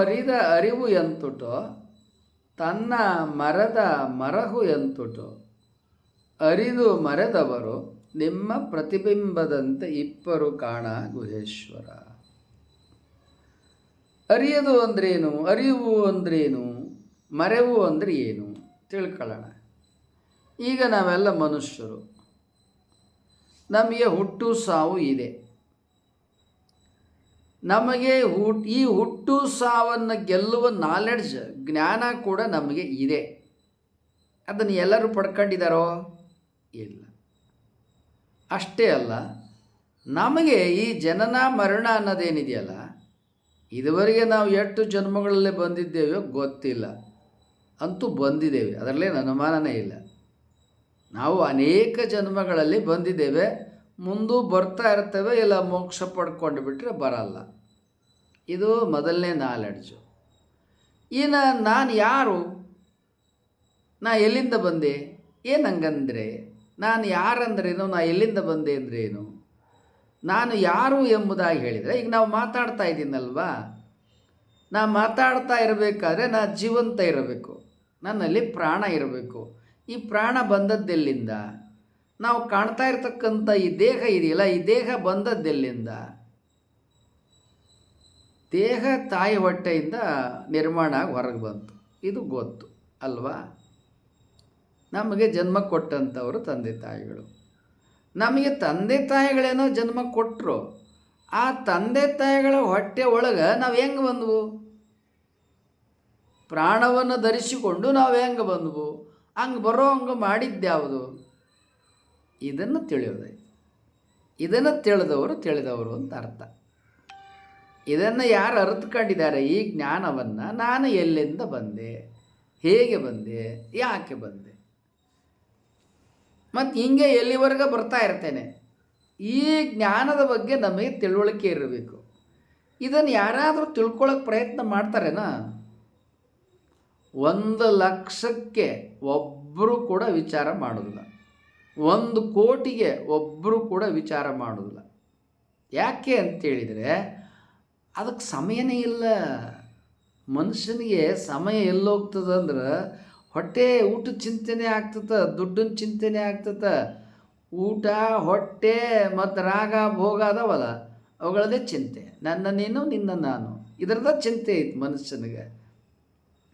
ಅರಿದ ಅರಿವು ಎಂತುಟೋ, ತನ್ನ ಮರದ ಮರಹು ಎಂತುಟೋ, ಅರಿದು ಮರೆದವರು ನಿಮ್ಮ ಪ್ರತಿಬಿಂಬದಂತೆ ಇಬ್ಬರು ಕಾಣ ಗುಹೇಶ್ವರ. ಅರಿಯದು ಅಂದ್ರೇನು ಅರಿವು ಅಂದ್ರೇನು, ಮರೆವು ಅಂದರೆ ಏನು? ತಿಳ್ಕೊಳ್ಳೋಣ. ಈಗ ನಾವೆಲ್ಲ ಮನುಷ್ಯರು. ನಮಗೆ ಹುಟ್ಟು ಸಾವು ಇದೆ. ನಮಗೆ ಹುಟ್, ಈ ಹುಟ್ಟು ಸಾವನ್ನು ಗೆಲ್ಲುವ ನಾಲೆಡ್ಜ್ ಜ್ಞಾನ ಕೂಡ ನಮಗೆ ಇದೆ. ಅದನ್ನು ಎಲ್ಲರೂ ಪಡ್ಕೊಂಡಿದ್ದಾರೋ ಇಲ್ಲ. ಅಷ್ಟೇ ಅಲ್ಲ, ನಮಗೆ ಈ ಜನನ, ಮರಣ ಅನ್ನೋದೇನಿದೆಯಲ್ಲ, ಇದುವರೆಗೆ ನಾವು ಎಷ್ಟು ಜನ್ಮಗಳಲ್ಲಿ ಬಂದಿದ್ದೇವೆಯೋ ಗೊತ್ತಿಲ್ಲ. ಅಂತೂ ಬಂದಿದ್ದೇವೆ, ಅದರಲ್ಲೇನು ಅನುಮಾನನೇ ಇಲ್ಲ. ನಾವು ಅನೇಕ ಜನ್ಮಗಳಲ್ಲಿ ಬಂದಿದ್ದೇವೆ ಮುಂದೂ ಬರ್ತಾ ಇರ್ತವೆ, ಇಲ್ಲ ಮೋಕ್ಷ ಪಡ್ಕೊಂಡು ಬಿಟ್ಟರೆ ಬರಲ್ಲ. ಇದು ಮೊದಲನೇ ನಾಲೆಡ್ಜು ಇನ್ನು ನಾನು ಯಾರು? ನಾ ಎಲ್ಲಿಂದ ಬಂದೆ? ಏನು ಹಂಗಂದ್ರೆ, ನಾನು ಯಾರಂದ್ರೇನು, ನಾ ಎಲ್ಲಿಂದ ಬಂದೆ ಅಂದ್ರೇನು? ನಾನು ಯಾರು ಎಂಬುದಾಗಿ ಹೇಳಿದರೆ, ಈಗ ನಾವು ಮಾತಾಡ್ತಾ ಇದ್ದೀನಲ್ವಾ? ನಾ ಮಾತಾಡ್ತಾ ಇರಬೇಕಾದ್ರೆ ನಾ ಜೀವಂತ ಇರಬೇಕು. ನನ್ನಲ್ಲಿ ಪ್ರಾಣ ಇರಬೇಕು. ಈ ಪ್ರಾಣ ಬಂದದ್ದೆಲ್ಲಿಂದ? ನಾವು ಕಾಣ್ತಾ ಇರ್ತಕ್ಕಂಥ ಈ ದೇಹ ಇದೆಯಲ್ಲ, ಈ ದೇಹ ಬಂದದ್ದೆಲ್ಲಿಂದ? ದೇಹ ತಾಯಿ ಹೊಟ್ಟೆಯಿಂದ ನಿರ್ಮಾಣ ಆಗಿ ಹೊರಗೆ ಬಂತು. ಇದು ಗೊತ್ತು, ಅಲ್ವಾ? ನಮಗೆ ಜನ್ಮ ಕೊಟ್ಟಂಥವರು ತಂದೆ ತಾಯಿಗಳು. ನಮಗೆ ತಂದೆ ತಾಯಿಗಳೇನೋ ಜನ್ಮ ಕೊಟ್ಟರು ಆ ತಂದೆ ತಾಯಿಗಳ ಹೊಟ್ಟೆ ಒಳಗೆ ನಾವು ಹೆಂಗೆ ಬಂದವು? ಪ್ರಾಣವನ್ನು ಧರಿಸಿಕೊಂಡು ನಾವು ಹೆಂಗೆ ಬಂದವು? ಹಂಗೆ ಬರೋ ಹಂಗೆ ಮಾಡಿದ್ದ್ಯಾವುದು ಇದನ್ನು ತಿಳಿಯೋದೆ ಇದನ್ನು ತಿಳಿದವರು ತಿಳಿದವರು ಅಂತ ಅರ್ಥ. ಇದನ್ನು ಯಾರು ಅರ್ಥಕೊಂಡಿದ್ದಾರೆ ಈ ಜ್ಞಾನವನ್ನು ನಾನು ಎಲ್ಲಿಂದ ಬಂದೆ? ಹೇಗೆ ಬಂದೆ? ಯಾಕೆ ಬಂದೆ? ಮತ್ತು ಹಿಂಗೆ ಎಲ್ಲಿವರೆಗೆ ಬರ್ತಾ ಇರ್ತೇನೆ? ಈ ಜ್ಞಾನದ ಬಗ್ಗೆ ನಮಗೆ ತಿಳುವಳಿಕೆ ಇರಬೇಕು. ಇದನ್ನು ಯಾರಾದರೂ ತಿಳ್ಕೊಳ್ಳೋಕೆ ಪ್ರಯತ್ನ ಮಾಡ್ತಾರೇನಾ? ಒಂದು ಲಕ್ಷಕ್ಕೆ ಒಬ್ಬರು ಕೂಡ ವಿಚಾರ ಮಾಡೋದಿಲ್ಲ. ಒಂದು ಕೋಟಿಗೆ ಒಬ್ಬರು ಕೂಡ ವಿಚಾರ ಮಾಡೋದಿಲ್ಲ. ಯಾಕೆ ಅಂತೇಳಿದರೆ, ಅದಕ್ಕೆ ಸಮಯನೇ ಇಲ್ಲ. ಮನುಷ್ಯನಿಗೆ ಸಮಯ ಎಲ್ಲೋಗ್ತದಂದ್ರೆ ಹೊಟ್ಟೆ ಊಟದ ಚಿಂತನೆ ಆಗ್ತದ, ದುಡ್ಡಿನ ಚಿಂತನೆ ಆಗ್ತದ. ಊಟ, ಹೊಟ್ಟೆ ಮತ್ತು ರಾಗ, ಭೋಗ ಅದಾವಲ್ಲ, ಅವುಗಳದೇ ಚಿಂತೆ. ನನ್ನ ನೀನು ನಿನ್ನ ನಾನು ಇದರದ ಚಿಂತೆ ಐತೆ ಮನುಷ್ಯನಿಗೆ.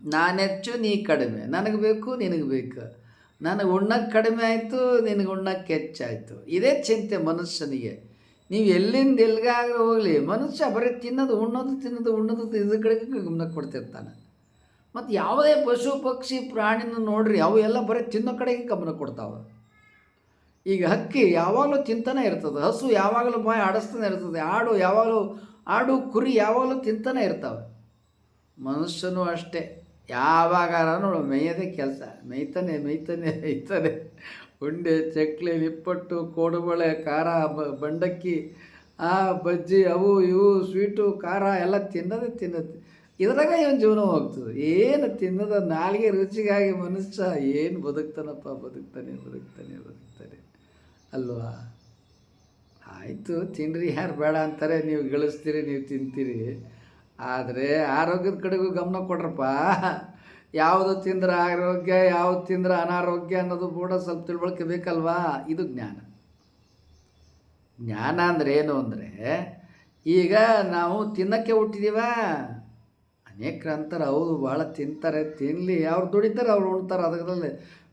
ನಾನೆಚ್ಚು, ನೀ ಕಡಿಮೆ. ನನಗೆ ಬೇಕು, ನಿನಗೆ ಬೇಕು. ನನಗೆ ಉಣ್ಣಕ್ಕೆ ಕಡಿಮೆ ಆಯಿತು, ನಿನಗೆ ಉಣ್ಣಕ್ಕೆ ಹೆಚ್ಚಾಯಿತು. ಇದೇ ಚಿಂತೆ ಮನುಷ್ಯನಿಗೆ. ನೀವು ಎಲ್ಲಿಂದ ಎಲ್ಲಿಗಾದ್ರೂ ಹೋಗಲಿ, ಮನುಷ್ಯ ಬರೀ ತಿನ್ನೋದು, ಉಣ್ಣೋದು ತಿನ್ನೋದು, ಉಣ್ಣೋದು, ಇದ್ರ ಕಡೆಗೆ ಗಮನ ಕೊಡ್ತಿರ್ತಾನೆ. ಮತ್ತು ಯಾವುದೇ ಪಶು, ಪಕ್ಷಿ ಪ್ರಾಣಿನ ನೋಡ್ರಿ, ಅವು ಎಲ್ಲ ಬರೀ ತಿನ್ನೋ ಕಡೆಗೆ ಗಮನ ಕೊಡ್ತಾವೆ. ಈಗ ಹಕ್ಕಿ ಯಾವಾಗಲೂ ತಿಂತಾನೆ ಇರ್ತದೆ, ಹಸು ಯಾವಾಗಲೂ ಬಾಯಿ ಆಡಿಸ್ತಾನೆ ಇರ್ತದೆ, ಆಡು ಯಾವಾಗಲೂ, ಆಡು ಕುರಿ ಯಾವಾಗಲೂ ತಿಂತಾನೆ ಇರ್ತಾವೆ. ಮನುಷ್ಯನೂ ಅಷ್ಟೇ. ಯಾವಾಗಾರ ನೋಡು ಮೇಯದೇ ಕೆಲಸ. ಮೇಯ್ತಾನೆ ಮೇಯ್ತಾನೆ ಮೇಯ್ತಾನೆ. ಉಂಡೆ, ಚಕ್ಲಿ, ನಿಪ್ಪಟ್ಟು, ಕೋಡುಬಳೆ, ಖಾರ ಬಂಡಕ್ಕಿ, ಆ, ಬಜ್ಜಿ, ಅವು ಇವು, ಸ್ವೀಟು, ಖಾರ ಎಲ್ಲ ತಿನ್ನೋದೇ ತಿನ್ನತ್ತೆ. ಇದ್ರಾಗ ಇವನು ಜೀವನ ಹೋಗ್ತದೆ? ಏನು ತಿನ್ನದ ನಾಲಿಗೆ ರುಚಿಗಾಗಿ ಮನುಷ್ಯ ಏನು ಬದುಕ್ತಾನಪ್ಪ, ಬದುಕ್ತಾನೆ ಬದುಕ್ತಾನೆ ಬದುಕ್ತಾನೆ. ಅಲ್ವಾ? ಆಯಿತು ತಿನ್ನಿರಿ ಯಾರು ಬೇಡ ಅಂತಾರೆ, ನೀವು ಗಳಿಸ್ತೀರಿ, ನೀವು ತಿಂತೀರಿ. ಆದರೆ ಆರೋಗ್ಯದ ಕಡೆಗೂ ಗಮನ ಕೊಡ್ರಪ್ಪ. ಯಾವುದು ತಿಂದ್ರೆ ಆರೋಗ್ಯ, ಯಾವುದು ತಿಂದ್ರೆ ಅನಾರೋಗ್ಯ ಅನ್ನೋದು ಕೂಡ ಸ್ವಲ್ಪ ತಿಳುವಳಿಕೆ ಬೇಕಲ್ವಾ? ಇದು ಜ್ಞಾನ. ಜ್ಞಾನ ಅಂದರೆ ಏನು ಅಂದರೆ, ಈಗ ನಾವು ತಿನ್ನಕ್ಕೆ ಹುಟ್ಟಿದೀವ, ಅನೇಕ ಅಂತಾರೆ ಹೌದು, ಭಾಳ ತಿಂತಾರೆ ತಿನ್ನಲಿ ಅವ್ರು ದುಡಿತಾರೆ, ಅವ್ರು ಉಣ್ತಾರೆ, ಅದರಲ್ಲಿ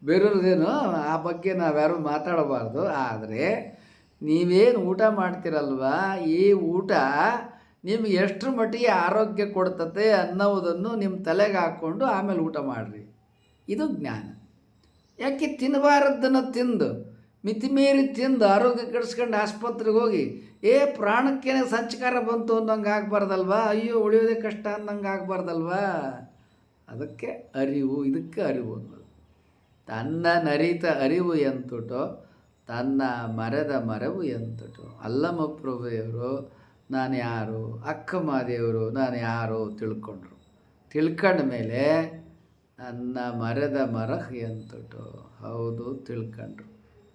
ಬೇರೆಯವ್ರದ್ದೇನು ಆ ಬಗ್ಗೆ ನಾವ್ಯಾರು ಮಾತಾಡಬಾರ್ದು. ಆದರೆ ನೀವೇನು ಊಟ ಮಾಡ್ತೀರಲ್ವ? ಈ ಊಟ ನಿಮ್ಗೆ ಎಷ್ಟರ ಮಟ್ಟಿಗೆ ಆರೋಗ್ಯ ಕೊಡ್ತತೆ ಅನ್ನೋದನ್ನು ನಿಮ್ಮ ತಲೆಗೆ ಹಾಕ್ಕೊಂಡು ಆಮೇಲೆ ಊಟ ಮಾಡಿರಿ. ಇದು ಜ್ಞಾನ. ಯಾಕೆ ತಿನ್ನಬಾರದ್ದನ್ನು ತಿಂದು ಮಿತಿಮೀರಿ ತಿಂದು ಆರೋಗ್ಯ ಕೆಡಿಸ್ಕೊಂಡು ಆಸ್ಪತ್ರೆಗೆ ಹೋಗಿ, ಏ ಪ್ರಾಣಕ್ಕೇನೆ ಸಂಚಕಾರ ಬಂತು ಅನ್ನೋಂಗೆ ಆಗಬಾರ್ದಲ್ವಾ? ಅಯ್ಯೋ, ಉಳಿಯೋದೇ ಕಷ್ಟ ಅನ್ನಂಗೆ ಆಗಬಾರ್ದಲ್ವಾ? ಅದಕ್ಕೆ ಅರಿವು, ಇದಕ್ಕೆ ಅರಿವು ಅನ್ನೋದು. ತನ್ನ ನರಿತ ಅರಿವು ಎಂತುಟೋ, ತನ್ನ ಮರದ ಮರವು ಎಂತುಟೋ. ಅಲ್ಲಮ್ಮ ಪ್ರಭುಯವರು ನಾನು ಯಾರು? ಅಕ್ಕ ಮಾದೇವರು ನಾನು ಯಾರು ತಿಳ್ಕೊಂಡ್ರು. ತಿಳ್ಕೊಂಡ ಮೇಲೆ ನನ್ನ ಮರದ ಮರ ಎಂತುಟು? ಹೌದು, ತಿಳ್ಕೊಂಡ್ರು.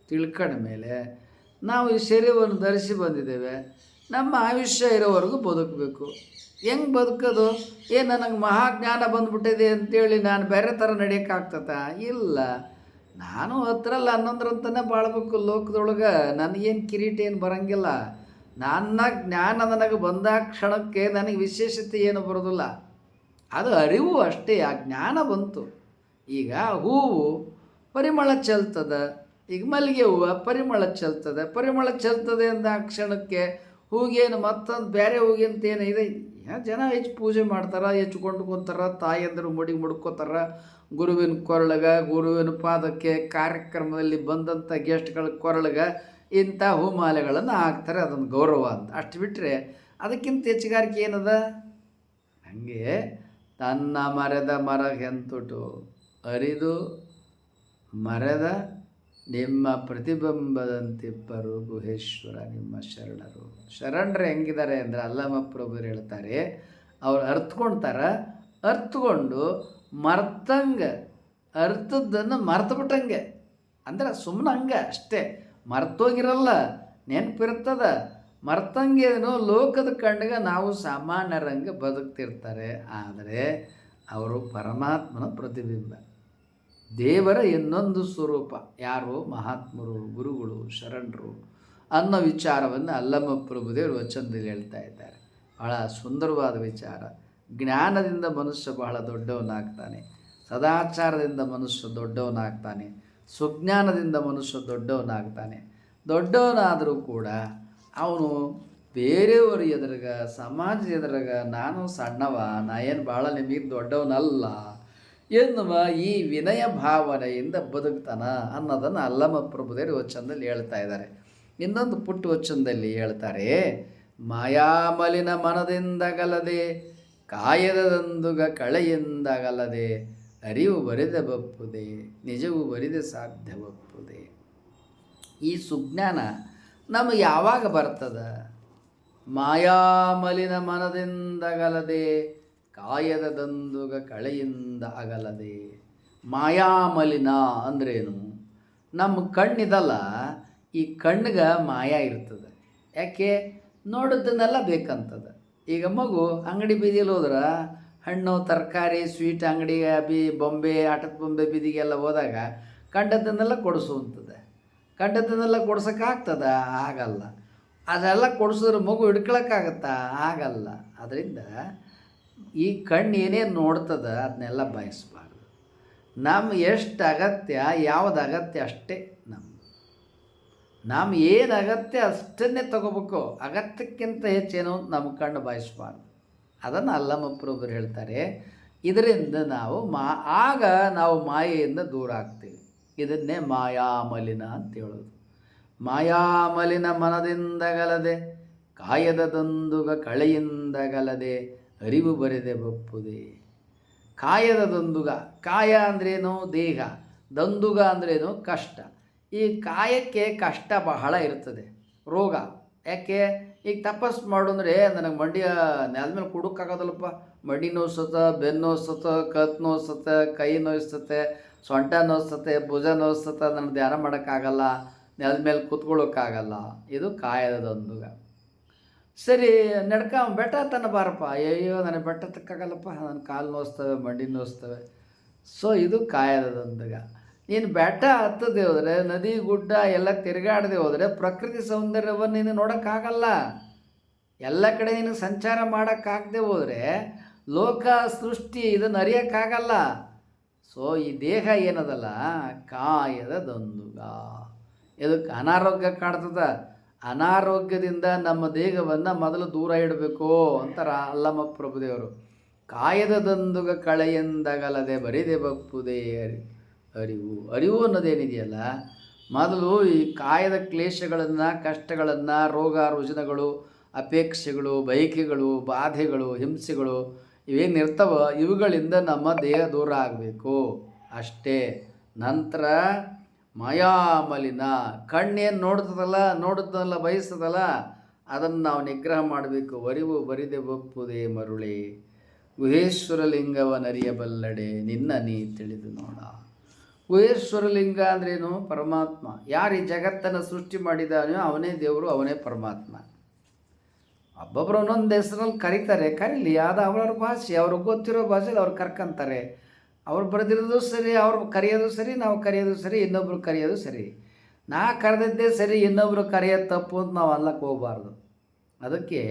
ತಿಳ್ಕೊಂಡ ಮೇಲೆ ನಾವು ಈ ಶರೀರವನ್ನು ಧರಿಸಿ ಬಂದಿದ್ದೇವೆ. ನಮ್ಮ ಆಯುಷ್ಯ ಇರೋವರೆಗೂ ಬದುಕಬೇಕು. ಹೆಂಗೆ ಬದುಕೋದು? ಏ, ನನಗೆ ಮಹಾಜ್ಞಾನ ಬಂದ್ಬಿಟ್ಟಿದೆ ಅಂತೇಳಿ ನಾನು ಬೇರೆ ಥರ ನಡೆಯೋಕ್ಕಾಗ್ತದ? ಇಲ್ಲ. ನಾನು ಹತ್ರಲ್ಲ ಹನ್ನೊಂದರಂತನೇ ಬಾಳ್ಬೇಕು ಲೋಕದೊಳಗೆ. ನನಗೇನು ಕಿರೀಟ ಏನು ಬರಂಗಿಲ್ಲ. ನನ್ನ ಜ್ಞಾನ ನನಗೆ ಬಂದ ಕ್ಷಣಕ್ಕೆ ನನಗೆ ವಿಶೇಷತೆ ಏನು ಬರೋದಿಲ್ಲ. ಅದು ಅರಿವು ಅಷ್ಟೇ, ಆ ಜ್ಞಾನ ಬಂತು. ಈಗ ಹೂವು ಪರಿಮಳ ಚೆಲ್ತದ, ಈಗ ಮಲ್ಲಿಗೆ ಹೂವು ಪರಿಮಳ ಚೆಲ್ತದೆ ಪರಿಮಳ ಚೆಲ್ತದೆ ಅಂದ ಕ್ಷಣಕ್ಕೆ ಹೂಗೇನು ಮತ್ತೊಂದು ಬೇರೆ ಹೂಗಿಂತ ಏನು ಇದೆ ಜನ ಹೆಚ್ಚು ಪೂಜೆ ಮಾಡ್ತಾರೆ, ಹೆಚ್ಚು ಕೊಂಡ್ಕೊತಾರ ತಾಯಿಯಂದರು ಮುಡಿ ಮುಡ್ಕೋತಾರ, ಗುರುವಿನ ಕೊರಳಗ, ಗುರುವಿನ ಪಾದಕ್ಕೆ ಕಾರ್ಯಕ್ರಮದಲ್ಲಿ ಬಂದಂಥ ಗೆಸ್ಟ್ಗಳ ಕೊರಳಗೆ ಇಂಥ ಹೂಮಾಲೆಗಳನ್ನು ಹಾಕ್ತಾರೆ, ಅದೊಂದು ಗೌರವ ಅಂತ. ಅಷ್ಟು ಬಿಟ್ಟರೆ ಅದಕ್ಕಿಂತ ಹೆಚ್ಚುಗಾರಿಕೆ ಏನದ? ಹಾಗೆ ತನ್ನ ಮರದ ಮರ ಹೆಂತುಟು ಅರಿದು ಮರದ ನಿಮ್ಮ ಪ್ರತಿಬಿಂಬದಂತಿಬ್ಬರು ಗುಹೇಶ್ವರ ನಿಮ್ಮ ಶರಣರು. ಶರಣರು ಹೆಂಗಿದ್ದಾರೆ ಅಂದರೆ ಅಲ್ಲಮ್ಮ ಪ್ರಭುರು ಹೇಳ್ತಾರೆ, ಅವ್ರು ಅರ್ತ್ಕೊಳ್ತಾರ ಅರ್ಥಕೊಂಡು ಮರ್ತಂಗೆ ಮರ್ತು ಬಿಟ್ಟಂಗೆ ಅಂದ್ರೆ ಸುಮ್ಮನೆ ಹಂಗೆ ಅಷ್ಟೇ. ಮರ್ತೋಗಿರಲ್ಲ ನೆನಪಿರ್ತದ ಮರ್ತಂಗೇನು ಲೋಕದ ಕಂಡಗ ನಾವು ಸಾಮಾನ್ಯರಂಗೆ ಬದುಕ್ತಿರ್ತಾರೆ. ಆದರೆ ಅವರು ಪರಮಾತ್ಮನ ಪ್ರತಿಬಿಂಬ. ದೇವರ ಇನ್ನೊಂದು ಸ್ವರೂಪ. ಯಾರು ಮಹಾತ್ಮರು, ಗುರುಗಳು, ಶರಣರು ಅನ್ನೋ ವಿಚಾರವನ್ನು ಅಲ್ಲಮ್ಮ ಪ್ರಭುದೇವರು ವಚನದಲ್ಲಿ ಹೇಳ್ತಾ ಇದ್ದಾರೆ. ಬಹಳ ಸುಂದರವಾದ ವಿಚಾರ. ಜ್ಞಾನದಿಂದ ಮನುಷ್ಯ ಬಹಳ ದೊಡ್ಡವನಾಗ್ತಾನೆ. ಸದಾಚಾರದಿಂದ ಮನುಷ್ಯ ದೊಡ್ಡವನಾಗ್ತಾನೆ. ಸುಜ್ಞಾನದಿಂದ ಮನುಷ್ಯ ದೊಡ್ಡವನಾಗ್ತಾನೆ. ದೊಡ್ಡವನಾದರೂ ಕೂಡ ಅವನು ಬೇರೆಯವರು ಎದುರುಗ, ಸಮಾಜ ಎದುರುಗ, ನಾನು ಸಣ್ಣವ, ನಾ ಏನು ಭಾಳ ನಿಮಗೆ ದೊಡ್ಡವನಲ್ಲ ಎನ್ನುವ ಈ ವಿನಯ ಭಾವನೆಯಿಂದ ಬದುಕ್ತಾನ ಅನ್ನೋದನ್ನು ಅಲ್ಲಮ್ಮ ಪ್ರಭುದೇವರು ವಚನದಲ್ಲಿ ಹೇಳ್ತಾ ಇದ್ದಾರೆ. ಇನ್ನೊಂದು ಪುಟ್ಟ ವಚನದಲ್ಲಿ ಹೇಳ್ತಾರೆ, ಮಾಯಾಮಲಿನ ಮನದಿಂದಗಲದೆ, ಕಾಯದದಂದುಗ ಕಳೆಯಿಂದಗಲದೆ ಅರಿವು ಬರೆದ ಬಪ್ಪುದೆ, ನಿಜವು ಬರಿದ ಸಾಧ್ಯ ಬಪ್ಪುದೆ. ಈ ಸುಜ್ಞಾನ ನಮಗೆ ಯಾವಾಗ ಬರ್ತದ? ಮಾಯಾಮಲಿನ ಮನದಿಂದಗಲದೆ ಕಾಯದ ದಂದುಗ ಕಳೆಯಿಂದ ಅಗಲದೆ. ಮಾಯಾಮಲಿನ ಅಂದ್ರೇನು? ನಮ್ಮ ಕಣ್ಣಿದಲ್ಲ, ಈ ಕಣ್ಣಿಗೆ ಮಾಯಾ ಇರ್ತದೆ. ಯಾಕೆ? ನೋಡಿದ್ದನ್ನೆಲ್ಲ ಬೇಕಂತದ. ಈಗ ಮಗು ಅಂಗಡಿ ಬೀದಿಯಲ್ಲಿ ಹೋದ್ರೆ ಹಣ್ಣು, ತರಕಾರಿ, ಸ್ವೀಟ್ ಅಂಗಡಿ ಬಿ ಬೊಂಬೆ, ಆಟದ ಬೊಂಬೆ, ಬೀದಿಗೆಲ್ಲ ಹೋದಾಗ ಕಂಡದ್ದನ್ನೆಲ್ಲ ಕೊಡಿಸುವಂಥದ್ದು. ಕಂಡದ್ದನ್ನೆಲ್ಲ ಕೊಡ್ಸೋಕ್ಕಾಗ್ತದ? ಆಗಲ್ಲ. ಅದೆಲ್ಲ ಕೊಡಿಸಿದ್ರೆ ಮಗು ಹಿಡ್ಕೊಳಕ್ಕಾಗತ್ತಾ? ಆಗಲ್ಲ. ಅದರಿಂದ ಈ ಕಣ್ಣು ಏನೇನು ನೋಡ್ತದ ಅದನ್ನೆಲ್ಲ ಬಯಸಬಾರ್ದು. ನಮ್ಮ ಎಷ್ಟು ಅಗತ್ಯ, ಯಾವ್ದು ಅಗತ್ಯ ಅಷ್ಟೇ ನಮ್ಮ ನಮ್ಮ ಏನು ಅಗತ್ಯ ಅಷ್ಟನ್ನೇ ತಗೋಬೇಕು. ಅಗತ್ಯಕ್ಕಿಂತ ಹೆಚ್ಚೇನು ನಮ್ಮ ಕಣ್ಣು ಬಯಸ್ಬಾರ್ದು. ಅದನ್ನು ಅಲ್ಲಮಪ್ರೊಬ್ಬರು ಹೇಳ್ತಾರೆ, ಇದರಿಂದ ನಾವು ಮಾ, ಆಗ ನಾವು ಮಾಯೆಯಿಂದ ದೂರ ಆಗ್ತೀವಿ. ಇದನ್ನೇ ಮಾಯಾಮಲಿನ ಅಂತ ಹೇಳೋದು. ಮಾಯಾಮಲಿನ ಮನದಿಂದಗಲದೆ ಕಾಯದ ದಂದುಗ ಕಳೆಯಿಂದಗಲದೆ ಅರಿವು ಬರೆದೆ ಬಪ್ಪುದೆ. ಕಾಯದ ದಂದುಗ, ಕಾಯ ಅಂದ್ರೇನು? ದೇಹ. ದಂದುಗ ಅಂದ್ರೇನು? ಕಷ್ಟ. ಈ ಕಾಯಕ್ಕೆ ಕಷ್ಟ ಬಹಳ ಇರ್ತದೆ. ರೋಗ. ಯಾಕೆ? ಈಗ ತಪಸ್ ಮಾಡು ನನಗೆ ಮಂಡಿಯ ನೆಲದ ಮೇಲೆ ಕುಡಕ್ಕಾಗೋದಲ್ಲಪ್ಪ ಮಂಡಿ ನೋಯ್ಸತ್ತ, ಬೆನ್ನು ನೋಯ್ಸತ್ತ, ಕತ್ ನೋಯ್ಸತ್ತೆ, ಕೈ ನೋಯಿಸ್ತತೆ, ಸೊಂಟ ನೋಯ್ಸತ್ತೆ, ಭುಜ ನೋಯ್ಸತ್ತೆ ನನಗೆ ಧ್ಯಾನ ಮಾಡೋಕ್ಕಾಗಲ್ಲ. ನೆಲದ ಮೇಲೆ ಕೂತ್ಕೊಳ್ಳೋಕ್ಕಾಗಲ್ಲ. ಇದು ಕಾಯದದೊಂದುಗ. ಸರಿ, ನಡ್ಕ, ಬೆಟ್ಟ ತನ್ನ ಬಾರಪ್ಪ. ಅಯ್ಯೋ ನನಗೆ ಬೆಟ್ಟ ತಕ್ಕಾಗಲ್ಲಪ್ಪ. ನನ್ನ ಕಾಲು ನೋಯ್ಸ್ತವೆ, ಮಂಡಿ ನೋಯಿಸ್ತವೆ. ಸೊ ಇದು ಕಾಯದದೊಂದುಗ. ನೀನು ಬೆಟ್ಟ ಹತ್ತದೆ ಹೋದರೆ, ನದಿ ಗುಡ್ಡ ಎಲ್ಲ ತಿರುಗಾಡದೆ ಹೋದರೆ ಪ್ರಕೃತಿ ಸೌಂದರ್ಯವನ್ನು ನೀನು ನೋಡೋಕ್ಕಾಗಲ್ಲ. ಎಲ್ಲ ಕಡೆ ನೀನು ಸಂಚಾರ ಮಾಡೋಕ್ಕಾಗದೆ ಹೋದರೆ ಲೋಕ ಸೃಷ್ಟಿ ಇದನ್ನು ಅರಿಯೋಕ್ಕಾಗಲ್ಲ ಸೊ ಈ ದೇಹ ಏನದಲ್ಲ? ಕಾಯದ ದೊಂದುಗ. ಇದಕ್ಕೆ ಅನಾರೋಗ್ಯ ಕಾಡ್ತದ ಅನಾರೋಗ್ಯದಿಂದ ನಮ್ಮ ದೇಹವನ್ನು ಮೊದಲು ದೂರ ಇಡಬೇಕು ಅಂತಾರ ಅಲ್ಲಮ್ಮ ಪ್ರಭುದೇವರು. ಕಾಯದ ದಂದುಗ ಕಳೆಯಂದಗಲದೆ ಬರಿದೆ ಬಪ್ಪುದೇ ಅರಿವು. ಅರಿವು ಅನ್ನೋದೇನಿದೆಯಲ್ಲ? ಮೊದಲು ಈ ಕಾಯದ ಕ್ಲೇಶಗಳನ್ನು, ಕಷ್ಟಗಳನ್ನು ರೋಗ ರುಜಿನಗಳು ಅಪೇಕ್ಷೆಗಳು, ಬಯಕೆಗಳು, ಬಾಧೆಗಳು, ಹಿಂಸೆಗಳು ಇವೇನಿರ್ತವ ಇವುಗಳಿಂದ ನಮ್ಮ ದೇಹ ದೂರ ಆಗಬೇಕು. ಅಷ್ಟೇ. ನಂತರ ಮಯಾಮಲಿನ. ಕಣ್ಣೇನು ನೋಡ್ತದಲ್ಲ ನೋಡುತ್ತದಲ್ಲ ಬಯಸ್ತದಲ್ಲ, ಅದನ್ನು ನಾವು ನಿಗ್ರಹ ಮಾಡಬೇಕು. ಅರಿವು ಬರಿದೆ ಒಪ್ಪುದೇ ಮರುಳೆ. ಗುಹೇಶ್ವರ ಲಿಂಗವನರಿಯಬಲ್ಲಡೆ ನಿನ್ನ ನೀ ತಿಳಿದು ನೋಡ. ಗುಹೇಶ್ವರ ಲಿಂಗ ಅಂದ್ರೇನು? ಪರಮಾತ್ಮ. ಯಾರು ಈ ಜಗತ್ತನ್ನು ಸೃಷ್ಟಿ ಮಾಡಿದಾನೋ ಅವನೇ ದೇವರು, ಅವನೇ ಪರಮಾತ್ಮ. ಒಬ್ಬೊಬ್ರು ಒಂದೊಂದು ಹೆಸರಲ್ಲಿ ಕರೀತಾರೆ. ಕರೀಲಿ ಅದು ಅವ್ರವ್ರ ಭಾಷೆ. ಅವ್ರಿಗೆ ಗೊತ್ತಿರೋ ಭಾಷೆಲಿ ಅವ್ರು ಕರ್ಕಂತಾರೆ. ಅವ್ರು ಬರೆದಿರೋದು ಸರಿ, ಅವ್ರು ಕರೆಯೋದು ಸರಿ, ನಾವು ಕರೆಯೋದು ಸರಿ, ಇನ್ನೊಬ್ರು ಕರೆಯೋದು ಸರಿ. ನಾ ಕರೆದಿದ್ದೇ ಸರಿ, ಇನ್ನೊಬ್ರು ಕರೆಯೋದು ತಪ್ಪು ಅಂತ ನಾವು ಅಲ್ಲಕ್ಕೆ ಹೋಗಬಾರ್ದು. ಅದಕ್ಕೆ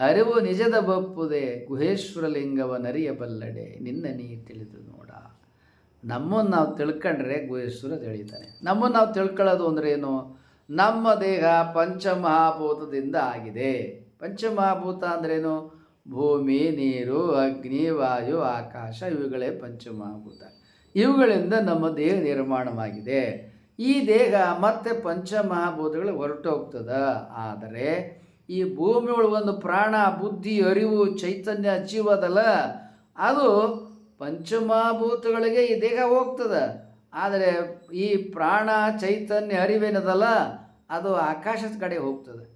ಅರಿವು ನಿಜದ ಬಪ್ಪುದೆ, ಗುಹೇಶ್ವರಲಿಂಗವ ನರಿಯ ನರಿಯಬಲ್ಲಡೆ. ನಿನ್ನ ನೀ ತಿಳಿದು ನೋಡ. ನಮ್ಮನ್ನು ನಾವು ತಿಳ್ಕೊಂಡ್ರೆ ಗುಹೇಶ್ವರ ತಿಳಿತಾನೆ. ನಮ್ಮನ್ನು ನಾವು ತಿಳ್ಕೊಳ್ಳೋದು ಅಂದರೆ ಏನು? ನಮ್ಮ ದೇಹ ಪಂಚಮಹಾಭೂತದಿಂದ ಆಗಿದೆ. ಪಂಚಮಹಾಭೂತ ಅಂದ್ರೇನು ಭೂಮಿ, ನೀರು, ಅಗ್ನಿ, ವಾಯು, ಆಕಾಶ, ಇವುಗಳೇ ಪಂಚಮಹಾಭೂತ. ಇವುಗಳಿಂದ ನಮ್ಮ ದೇಹ ನಿರ್ಮಾಣವಾಗಿದೆ. ಈ ದೇಹ ಮತ್ತೆ ಪಂಚಮಹಾಭೂತಗಳು ಹೊರಟು ಹೋಗ್ತದ ಆದರೆ ಈ ಭೂಮಿ ಒಳಗೊಂದು ಪ್ರಾಣ, ಬುದ್ಧಿ, ಅರಿವು, ಚೈತನ್ಯ ಜೀವದಲ್ಲ ಅದು ಪಂಚಮಹಾಭೂತಗಳಿಗೆ ಈ ದೇಹ ಹೋಗ್ತದೆ. ಆದರೆ ಈ ಪ್ರಾಣ, ಚೈತನ್ಯ, ಅರಿವೇನದಲ್ಲ, ಅದು ಆಕಾಶದ ಕಡೆ ಹೋಗ್ತದೆ.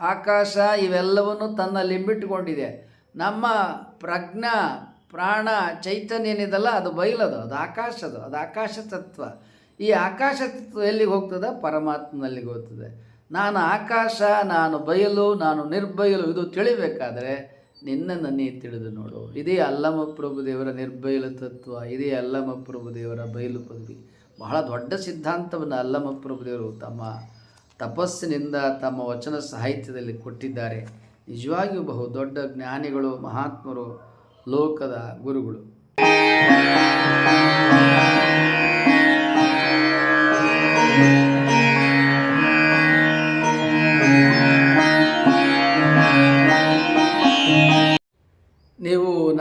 ಆಕಾಶ ಇವೆಲ್ಲವನ್ನು ತನ್ನ ಬಿಟ್ಟುಕೊಂಡಿದೆ ನಮ್ಮ ಪ್ರಜ್ಞಾ, ಪ್ರಾಣ, ಚೈತನ್ಯ ಏನಿದೆಲ್ಲ, ಅದು ಬಯಲದು, ಅದು ಆಕಾಶದು, ಅದು ಆಕಾಶ ತತ್ವ. ಈ ಆಕಾಶ ತತ್ವ ಎಲ್ಲಿಗೆ ಹೋಗ್ತದೆ? ಪರಮಾತ್ಮನಲ್ಲಿಗೆ ಹೋಗ್ತದೆ. ನಾನು ಆಕಾಶ, ನಾನು ಬಯಲು, ನಾನು ನಿರ್ಬಯಲು, ಇದು ತಿಳಿಬೇಕಾದರೆ ನಿನ್ನನ್ನು ನನ್ನೇ ತಿಳಿದು ನೋಡು. ಇದೇ ಅಲ್ಲಮ ಪ್ರಭುದೇವರ ನಿರ್ಬಯಲು ತತ್ವ, ಇದೇ ಅಲ್ಲಮ ಪ್ರಭುದೇವರ ಬಯಲು ಪದವಿ. ಬಹಳ ದೊಡ್ಡ ಸಿದ್ಧಾಂತವನ್ನು ಅಲ್ಲಮ ಪ್ರಭುದೇವರು ತಮ್ಮ ತಪಸ್ಸಿನಿಂದ, ತಮ್ಮ ವಚನ ಸಾಹಿತ್ಯದಲ್ಲಿ ಕೊಟ್ಟಿದ್ದಾರೆ. ನಿಜವಾಗಿಯೂ ಬಹು ದೊಡ್ಡ ಜ್ಞಾನಿಗಳು, ಮಹಾತ್ಮರು, ಲೋಕದ ಗುರುಗಳು.